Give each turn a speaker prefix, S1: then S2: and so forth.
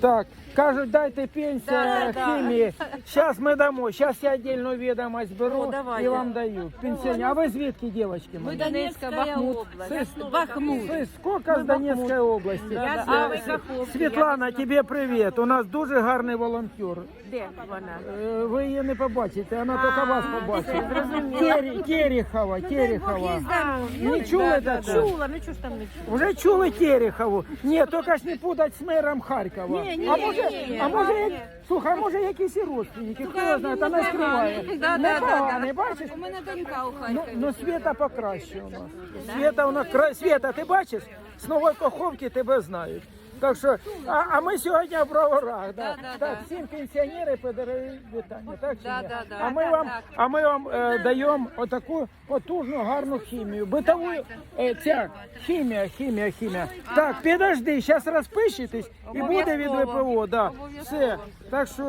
S1: Так, кажуть, дайте пенсія хімії. Зараз ми дамо. Зараз я отдельну відомость беру
S2: О, давайте.
S1: і вам даю. Пенсіонер. А ви звідки, дівчатки? мої?
S2: Донецька, Бахмут.
S1: С-
S2: Бахмут.
S1: Вы сколько с Донецкой области?
S2: Я з Каховки.
S1: Світлана, тебе привіт. У нас дуже гарний волонтер.
S2: Де вона?
S1: Е, Ви її не побачите, вона тільки вас побачить. Тері- Терехова, Терехова. Не чули такого?
S2: Чула, ну чого ж там не чула?
S1: Вже чули Терехову? Ні, тільки ж не путать з мером Харкова.
S2: Ні, ні,
S1: а може,
S2: ні,
S1: а може, як, слухай, а може якісь і родственники, хто його знає, вона скриває.
S2: Да, да, да, да.
S1: бачиш?
S2: У мене донька у
S1: Ну,
S2: Харкові.
S1: ну Света покраще у нас. Света у нас кра... Света, ти бачиш? З нової каховки тебе знають. Так що, а, а ми сьогодні в броварах. Да.
S2: Да, да,
S1: так,
S2: да.
S1: всім пенсіонери подарують вітання. Так, чи
S2: Да,
S1: ні?
S2: да, да.
S1: А ми
S2: Так,
S1: вам,
S2: так.
S1: а ми вам е, даємо отаку потужну гарну хімію. Битову е, ця хімія, хімія, хімія. Так, підожди, зараз розпишетесь і буде від ВПО. Да. Все. Так що.